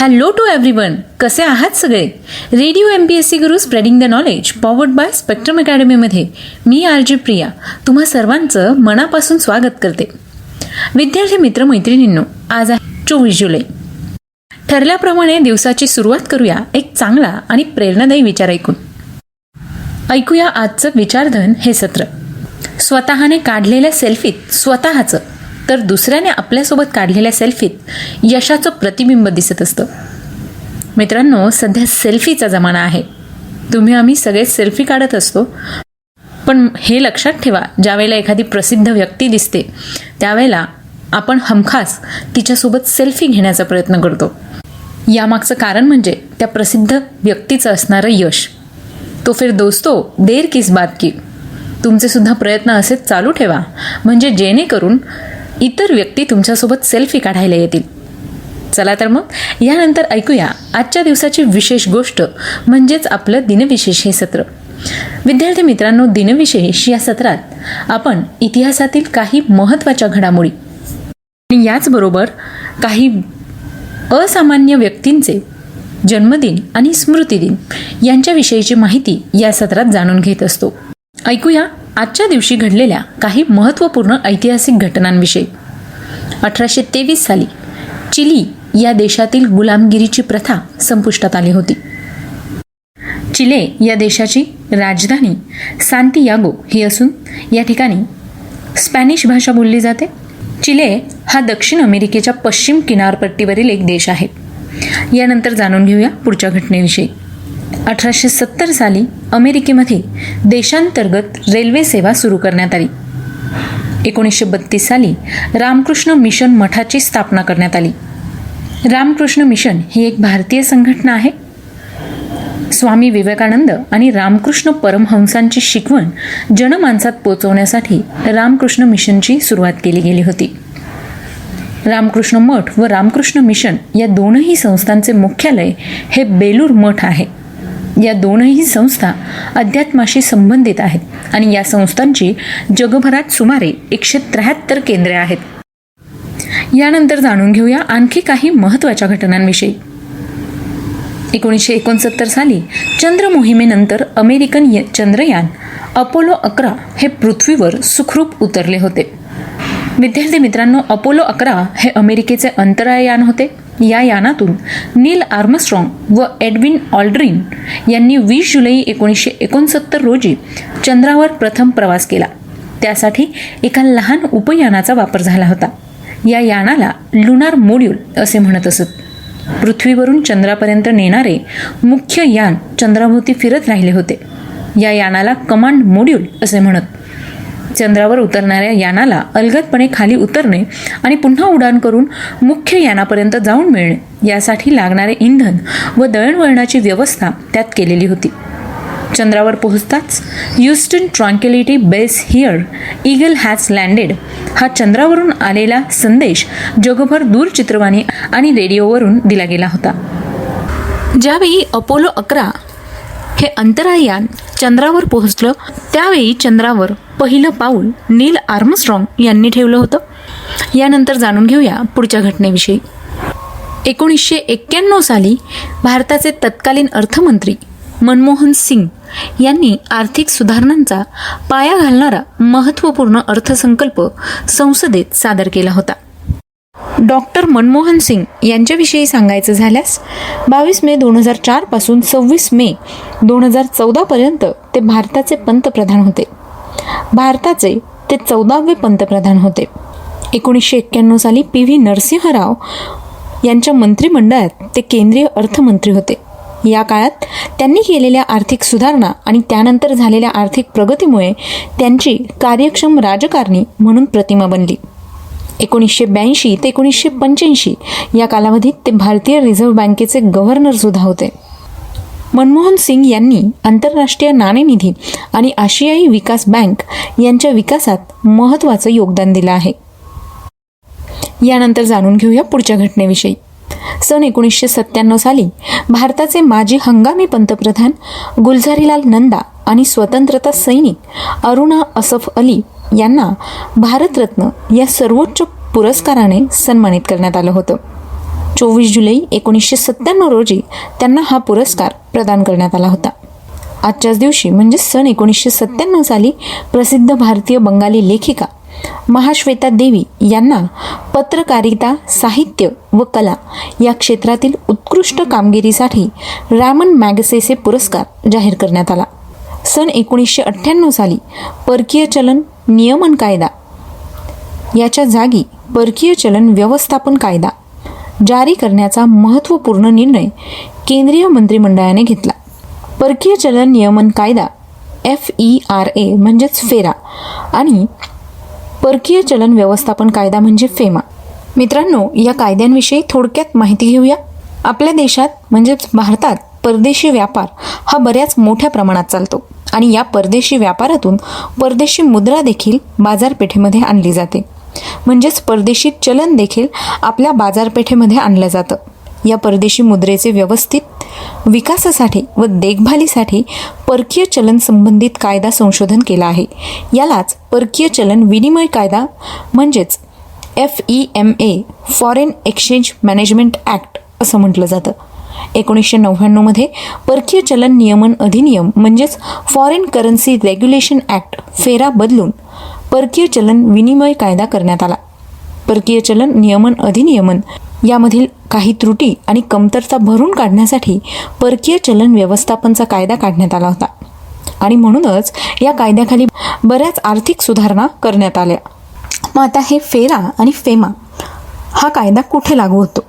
Hello to everyone कसे आहात सगळे? Radio M P S C Guru spreading the knowledge powered by Spectrum अकॅडमीमध्ये मी R J Priya. तुम्हा सर्वांचं मनापासून स्वागत करते. विद्यार्थी मित्र मैत्रिणींनो आज आहे चोवीस जुलै. ठरल्याप्रमाणे दिवसाची सुरुवात करूया एक चांगला आणि प्रेरणादायी विचार ऐकून. ऐकूया आजचं विचारधन हे सत्र. स्वतःने काढलेल्या सेल्फीत स्वतःचं. तर दुसऱ्याने आपल्यासोबत काढलेल्या सेल्फीत यशाचं प्रतिबिंब दिसत असतं. मित्रांनो सध्या सेल्फीचा जमाना आहे. तुम्ही आम्ही सगळेच सेल्फी काढत असतो. पण हे लक्षात ठेवा ज्यावेळेला एखादी प्रसिद्ध व्यक्ती दिसते त्यावेळेला आपण हमखास तिच्यासोबत सेल्फी घेण्याचा प्रयत्न करतो. यामागचं कारण म्हणजे त्या प्रसिद्ध व्यक्तीचं असणारं यश. तो फिर दोस्तो देर किस बात की? तुमचे सुद्धा प्रयत्न असेच चालू ठेवा. म्हणजे जेणेकरून इतर व्यक्ती तुमच्यासोबत सेल्फी काढायला येतील. चला तर मग यानंतर ऐकूया आजच्या दिवसाची विशेष गोष्ट म्हणजेच आपलं दिनविशेष हे सत्र. विद्यार्थी मित्रांनो दिनविशेष या सत्रात आपण इतिहासातील काही महत्त्वाच्या घडामोडी आणि याचबरोबर काही असामान्य व्यक्तींचे जन्मदिन आणि स्मृतिदिन यांच्याविषयीची माहिती या सत्रात जाणून घेत असतो. ऐकूया आजच्या दिवशी घडलेल्या काही महत्त्वपूर्ण ऐतिहासिक घटनांविषयी. अठराशे तेवीस साली चिली या देशातील गुलामगिरीची प्रथा संपुष्टात आली होती. चिले या देशाची राजधानी सांतियागो ही असून या ठिकाणी स्पॅनिश भाषा बोलली जाते. चिले हा दक्षिण अमेरिकेच्या पश्चिम किनारपट्टीवरील एक देश आहे. यानंतर जाणून घेऊया पुढच्या घटनेविषयी. अठराशे सत्तर साली अमेरिकेमध्ये देशांतर्गत रेल्वे सेवा सुरू करण्यात आली. एकोणीसशे बत्तीस साली रामकृष्ण मिशन मठाची स्थापना करण्यात आली. रामकृष्ण मिशन ही एक भारतीय संघटना आहे. स्वामी विवेकानंद आणि रामकृष्ण परमहंसांची शिकवण जनमानसात पोचवण्यासाठी रामकृष्ण मिशनची सुरुवात केली गेली होती. रामकृष्ण मठ व रामकृष्ण मिशन या दोनही संस्थांचे मुख्यालय हे बेलूर मठ आहे. या दोनही संस्था अध्यात्माशी संबंधित आहेत आणि या संस्थांची जगभरात सुमारे एकशे त्र्याहत्तर केंद्रे आहेत. यानंतर जाणून घेऊया आणखी काही महत्त्वाच्या घटनांविषयी. एकोणीसशे एकोणसत्तर साली चंद्र मोहिमेनंतर अमेरिकन य- चंद्रयान अपोलो अकरा हे पृथ्वीवर सुखरूप उतरले होते. विद्यार्थी मित्रांनो अपोलो अकरा हे अमेरिकेचे अंतराळयान होते. या यानातून नील आर्मस्ट्रॉंग व एडविन ऑल्ड्रिन यांनी वीस जुलै एकोणीसशे एकोणसत्तर रोजी चंद्रावर प्रथम प्रवास केला. त्यासाठी एका लहान उपयानाचा वापर झाला होता. या यानाला लुनार मोड्यूल असे म्हणत असत. पृथ्वीवरून चंद्रापर्यंत नेणारे मुख्य यान चंद्राभोवती फिरत राहिले होते. या यानाला कमांड मोड्यूल असे म्हणत चंद्रावर उतरणाऱ्या यानाला अलगदपणे खाली उतरणे आणि पुन्हा उड्डाण करून मुख्य यानापर्यंत जाऊन मिळणे यासाठी लागणारे इंधन व दळणवळणाची व्यवस्था त्यात केलेली होती. चंद्रावर पोहोचताच Houston Tranquility Base here Eagle has landed हा चंद्रावरून आलेला संदेश जगभर दूरचित्रवाणी आणि रेडिओवरून दिला गेला होता. ज्यावेळी अपोलो अकरा हे अंतराळयान चंद्रावर पोहोचलं त्यावेळी चंद्रावर पहिलं पाऊल नील आर्मस्ट्रॉंग यांनी ठेवलं होतं. यानंतर जाणून घेऊया पुढच्या घटनेविषयी. एकोणीसशे एक्क्याण्णव साली भारताचे तत्कालीन अर्थमंत्री मनमोहन सिंग यांनी आर्थिक सुधारणांचा पाया घालणारा महत्त्वपूर्ण अर्थसंकल्प संसदेत सादर केला होता. डॉक्टर मनमोहन सिंग यांच्याविषयी सांगायचं झाल्यास बावीस मे दोन हजार चारपासून सव्वीस मे दोन हजार चौदापर्यंत ते भारताचे पंतप्रधान होते. भारताचे ते चौदावे पंतप्रधान होते. एकोणीसशे एक्क्याण्णव साली पी व्ही नरसिंहराव यांच्या मंत्रिमंडळात ते केंद्रीय अर्थमंत्री होते. या काळात त्यांनी केलेल्या आर्थिक सुधारणा आणि त्यानंतर झालेल्या आर्थिक प्रगतीमुळे त्यांची कार्यक्षम राजकारणी म्हणून प्रतिमा बनली. एकोणीसशे ब्याऐंशी ते एकोणीसशे पंच्याऐंशी या कालावधीत ते भारतीय रिझर्व्ह बँकेचे गव्हर्नरसुद्धा होते. मनमोहन सिंग यांनी आंतरराष्ट्रीय नाणेनिधी आणि आशियाई विकास बँक यांच्या विकासात महत्त्वाचं योगदान दिलं आहे. यानंतर जाणून घेऊया पुढच्या घटनेविषयी. सन एकोणीसशे सत्त्याण्णव साली भारताचे माजी हंगामी पंतप्रधान गुलझारीलाल नंदा आणि स्वतंत्रता सैनिक अरुणा असफ अली यांना भारतरत्न या सर्वोच्च पुरस्काराने सन्मानित करण्यात आलं होतं. चोवीस जुलै एकोणीसशे सत्त्याण्णव रोजी त्यांना हा पुरस्कार प्रदान करण्यात आला होता. आजच्याच दिवशी म्हणजे सन एकोणीसशे सत्त्याण्णव साली प्रसिद्ध भारतीय बंगाली लेखिका महाश्वेता देवी यांना पत्रकारिता साहित्य व कला या क्षेत्रातील उत्कृष्ट कामगिरीसाठी रॅमन मॅगसेसे पुरस्कार जाहीर करण्यात आला. सन एकोणीसशे अठ्ठ्याण्णव साली परकीय चलन नियमन कायदा. याच्या जागी परकीय चलन व्यवस्थापन कायदा जारी करण्याचा महत्त्वपूर्ण निर्णय केंद्रीय मंत्रिमंडळाने घेतला. परकीय चलन नियमन कायदा एफ ई आर ए म्हणजेच फेरा आणि परकीय चलन व्यवस्थापन कायदा म्हणजे फेमा. मित्रांनो या कायद्यांविषयी थोडक्यात माहिती घेऊया. आपल्या देशात म्हणजेच भारतात परदेशी व्यापार हा बऱ्याच मोठ्या प्रमाणात चालतो आणि या परदेशी व्यापारातून परदेशी मुद्रा देखील बाजारपेठेमध्ये आणली जाते. म्हणजेच परदेशी चलन देखील आपल्या बाजारपेठेमध्ये आणलं जातं. या परदेशी मुद्रेचे व्यवस्थित विकासासाठी व देखभालीसाठी परकीय चलन संबंधित कायदा संशोधन केला आहे. यालाच परकीय चलन विनिमय कायदा म्हणजेच F E M A foreign exchange management act असं म्हटलं जातं. एकोणीसशे नव्याण्णवमध्ये परकीय चलन नियमन अधिनियम म्हणजेच फॉरेन करन्सी रेग्युलेशन ॲक्ट फेरा बदलून परकीय चलन विनिमय कायदा करण्यात आला. परकीय चलन नियमन अधिनियमन यामधील काही त्रुटी आणि कमतरता भरून काढण्यासाठी परकीय चलन व्यवस्थापनचा कायदा काढण्यात आला होता. आणि म्हणूनच या कायद्याखाली बऱ्याच आर्थिक सुधारणा करण्यात आल्या. मग आता हे फेरा आणि फेमा हा कायदा कुठे लागू होतो?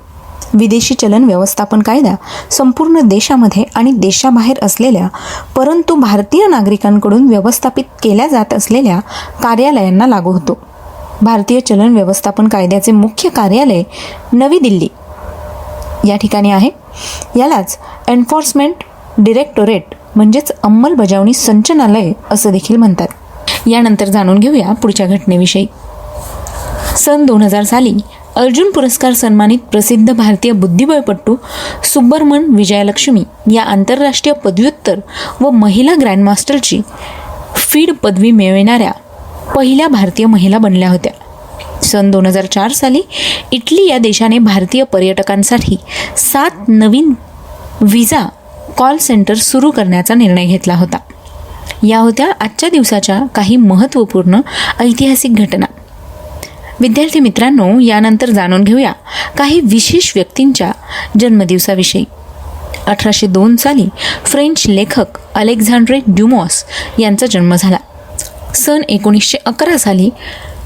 विदेशी चलन व्यवस्थापन कायदा संपूर्ण देशामध्ये आणि देशाबाहेर असलेल्या परंतु भारतीय नागरिकांकडून व्यवस्थापित केल्या जात असलेल्या कार्यालयांना लागू होतो. भारतीय चलन व्यवस्थापन कायद्याचे मुख्य कार्यालय नवी दिल्ली. या ठिकाणी आहे. यालाच एन्फोर्समेंट डिरेक्टोरेट म्हणजेच अंमलबजावणी संचनालय असं देखील म्हणतात. यानंतर जाणून घेऊया पुढच्या घटनेविषयी. सन दोन हजार साली अर्जुन पुरस्कार सन्मानित प्रसिद्ध भारतीय बुद्धिबळपटू सुब्बरमन विजयलक्ष्मी या आंतरराष्ट्रीय पदव्युत्तर व महिला ग्रँडमास्टरची फीड पदवी मिळविणाऱ्या पहिल्या भारतीय महिला बनल्या होत्या. सन दोन हजार चार साली इटली या देशाने भारतीय पर्यटकांसाठी सात नवीन विजा कॉल सेंटर सुरू करण्याचा निर्णय घेतला होता. या होत्या आजच्या दिवसाच्या काही महत्त्वपूर्ण ऐतिहासिक घटना. विद्यार्थी मित्रांनो यानंतर जाणून घेऊया काही विशेष व्यक्तींच्या जन्मदिवसाविषयी. अठराशे दोन साली फ्रेंच लेखक अलेक्झांड्रे ड्युमॉस यांचा जन्म झाला. सन एकोणीसशे अकरा साली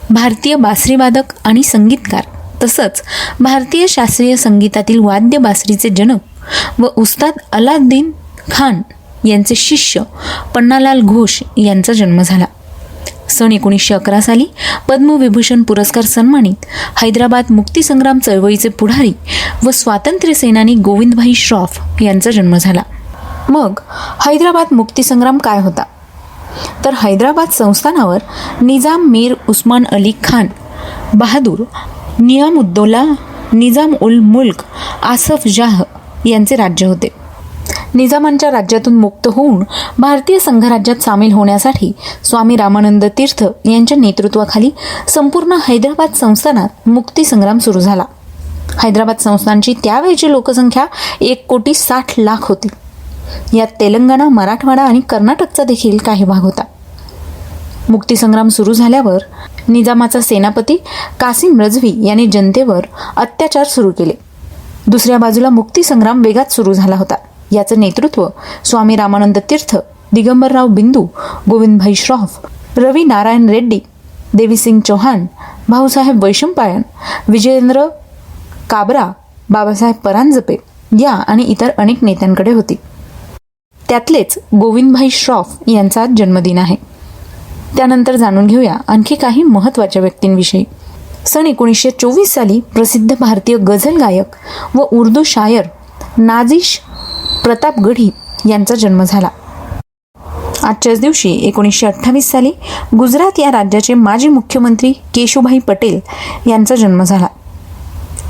भारतीय बासरीवादक आणि संगीतकार तसंच भारतीय शास्त्रीय संगीतातील वाद्य बासरीचे जनक व उस्ताद अलाउद्दीन खान यांचे शिष्य पन्नालाल घोष यांचा जन्म झाला. सन एकोणीसशे अकरा साली पद्मविभूषण पुरस्कार सन्मानित हैदराबाद मुक्तीसंग्राम चळवळीचे पुढारी व स्वातंत्र्य सेनानी गोविंदभाई श्रॉफ यांचा जन्म झाला. मग हैदराबाद मुक्तीसंग्राम काय होता? तर हैदराबाद संस्थानावर निजाम मीर उस्मान अली खान बहादूर नियामुद्दोला निजाम उल मुल्क आसफ जाह यांचे राज्य होते. निजामांच्या राज्यातून मुक्त होऊन भारतीय संघराज्यात सामील होण्यासाठी स्वामी रामानंद तीर्थ यांच्या नेतृत्वाखाली संपूर्ण हैदराबाद संस्थानात मुक्तीसंग्राम सुरू झाला. हैदराबाद संस्थानची त्यावेळची लोकसंख्या एक कोटी साठ लाख होती. यात तेलंगणा मराठवाडा आणि कर्नाटकचा देखील काही भाग होता. मुक्तीसंग्राम सुरू झाल्यावर निजामाचा सेनापती कासिम रजवी यांनी जनतेवर अत्याचार सुरू केले. दुसऱ्या बाजूला मुक्तीसंग्राम वेगात सुरू झाला होता. याचं नेतृत्व स्वामी रामानंद तीर्थ दिगंबरराव बिंदू गोविंदभाई श्रॉफ रवी नारायण रेड्डी देवीसिंग चौहान भाऊसाहेब वैशंपायन विजयेंद्र काबरा बाबासाहेब परांजपे या आणि इतर अनेक नेत्यांकडे होती. त्यातलेच गोविंदभाई श्रॉफ यांचा जन्मदिन आहे. त्यानंतर जाणून घेऊया आणखी काही महत्त्वाच्या व्यक्तींविषयी. सन एकोणीसशे चोवीस साली प्रसिद्ध भारतीय गझल गायक व उर्दू शायर नाजिश प्रताप गढी यांचा जन्म झाला. आजच्याच दिवशी एकोणीसशे अठ्ठावीस साली गुजरात या राज्याचे माजी मुख्यमंत्री केशुभाई पटेल यांचा जन्म झाला.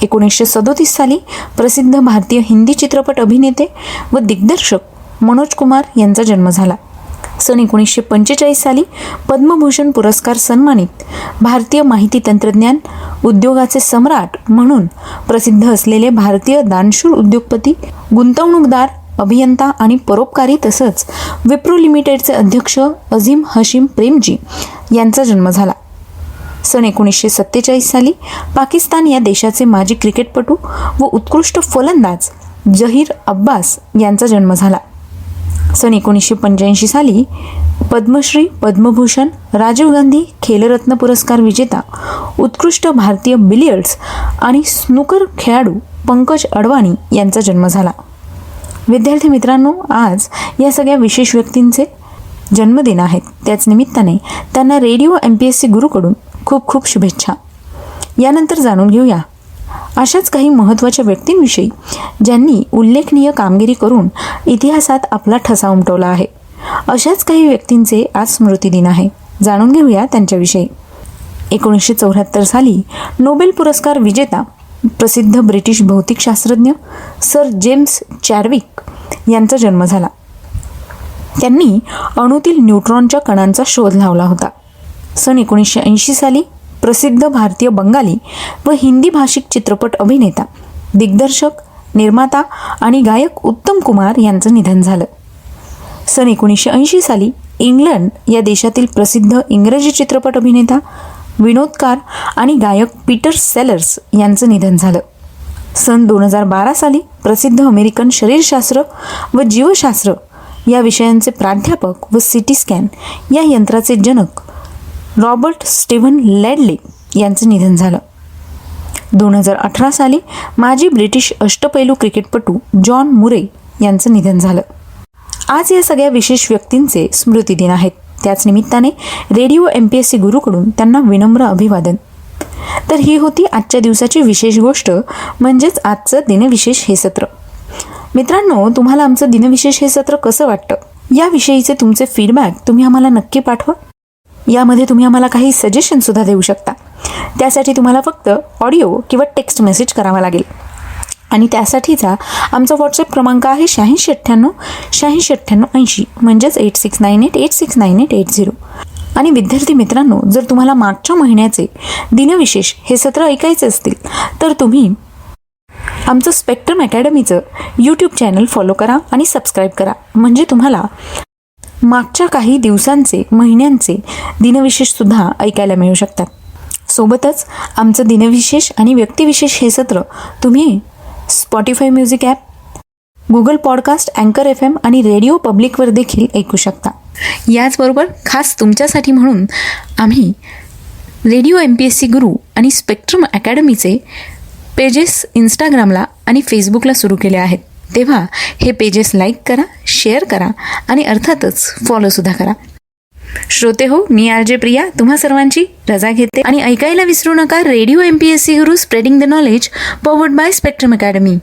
एकोणीसशे सदोतीस साली प्रसिद्ध भारतीय हिंदी चित्रपट अभिनेते व दिग्दर्शक मनोज कुमार यांचा जन्म झाला. सन एकोणीसशे पंचेचाळीस साली पद्मभूषण पुरस्कार सन्मानित भारतीय माहिती तंत्रज्ञान उद्योगाचे सम्राट म्हणून प्रसिद्ध असलेले भारतीय दानशूर उद्योगपती गुंतवणूकदार अभियंता आणि परोपकारी तसंच विप्रो लिमिटेडचे अध्यक्ष अझीम हशीम प्रेमजी यांचा जन्म झाला. सन एकोणीसशे सत्तेचाळीस साली पाकिस्तान या देशाचे माजी क्रिकेटपटू व उत्कृष्ट फलंदाज जहीर अब्बास यांचा जन्म झाला. सन एकोणीसशे पंच्याऐंशी साली पद्मश्री पद्मभूषण राजीव गांधी खेलरत्न पुरस्कार विजेता उत्कृष्ट भारतीय बिलियर्ड्स आणि स्नूकर खेळाडू पंकज अडवाणी यांचा जन्म झाला. विद्यार्थी मित्रांनो आज या सगळ्या विशेष व्यक्तींचे जन्मदिन आहेत. त्याच निमित्ताने त्यांना radio M P S C गुरुकडून खूप खूप शुभेच्छा. यानंतर जाणून घेऊया. अशाच काही महत्त्वाच्या व्यक्तींविषयी ज्यांनी उल्लेखनीय कामगिरी करून इतिहासात आपला ठसा उमटवला आहे. अशाच काही व्यक्तींचे आज स्मृतिदिन आहे. जाणून घेऊया त्यांच्याविषयी. एकोणीसशे चौऱ्याहत्तर साली नोबेल पुरस्कार विजेता प्रसिद्ध ब्रिटिश भौतिकशास्त्रज्ञ सर जेम्स चॅडविक यांचा जन्म झाला. त्यांनी अणूतील न्यूट्रॉनच्या कणांचा शोध लावला होता. सन एकोणीसशे ऐंशी साली प्रसिद्ध भारतीय बंगाली व हिंदी भाषिक चित्रपट अभिनेता दिग्दर्शक निर्माता आणि गायक उत्तम कुमार यांचं निधन झालं. सन एकोणीसशे ऐंशी साली इंग्लंड या देशातील प्रसिद्ध इंग्रजी चित्रपट अभिनेता विनोदकार आणि गायक पीटर सेलर्स यांचं निधन झालं. सन दोन हजार बारा साली प्रसिद्ध अमेरिकन शरीरशास्त्र व जीवशास्त्र या विषयांचे प्राध्यापक व सिटी स्कॅन या यंत्राचे जनक रॉबर्ट स्टीव्हन लॅडले यांचं निधन झालं. दोन हजार अठरा साली माजी ब्रिटिश अष्टपैलू क्रिकेटपटू जॉन मुरे यांचं निधन झालं. आज या सगळ्या विशेष व्यक्तींचे स्मृतिदिन आहेत. त्याच निमित्ताने radio M P S C गुरुकडून त्यांना विनम्र अभिवादन. तर ही होती आजच्या दिवसाची विशेष गोष्ट म्हणजेच आजचं दिनविशेष हे सत्र. मित्रांनो तुम्हाला आमचं दिनविशेष हे सत्र कसं वाटतं? याविषयीचे तुमचे फीडबॅक तुम्ही आम्हाला नक्की पाठवा. यामध्ये तुम्ही आम्हाला काही सजेशनसुद्धा देऊ शकता. त्यासाठी तुम्हाला फक्त ऑडिओ किंवा टेक्स्ट मेसेज करावा लागेल. आणि त्यासाठीचा आमचा व्हॉट्सअप क्रमांक आहे शहाऐंशी अठ्ठ्याण्णव शहाऐंशी अठ्ठ्याण्णव ऐंशी म्हणजेच eight six nine eight eight six nine eight eight zero आणि विद्यार्थी मित्रांनो जर तुम्हाला मागच्या महिन्याचे दिनविशेष हे सत्र ऐकायचे असतील तर तुम्ही आमचं स्पेक्ट्रम अकॅडमीचं यूट्यूब चॅनल फॉलो करा आणि सबस्क्राईब करा. म्हणजे तुम्हाला मागच्या काही दिवसांचे महिन्यांचे दिनविशेषसुद्धा ऐकायला मिळू शकतात. सोबतच आमचं दिनविशेष आणि व्यक्तिविशेष हे सत्र तुम्ही Spotify music app Google podcast अँकर एफ एम आणि रेडिओ पब्लिकवर देखील ऐकू शकता. याचबरोबर खास तुमच्यासाठी म्हणून आम्ही radio M P S C Guru आणि स्पेक्ट्रम अकॅडमीचे पेजेस इंस्टाग्रामला आणि फेसबुकला सुरू केले आहेत. तेव्हा हे पेजेस लाईक करा शेअर करा आणि अर्थातच फॉलोसुद्धा करा. श्रोते हो मी आर जे प्रिया तुम्हा सर्वांची रजा घेते. आणि ऐकायला विसरू नका radio M P S C Guru spreading the knowledge powered by spectrum academy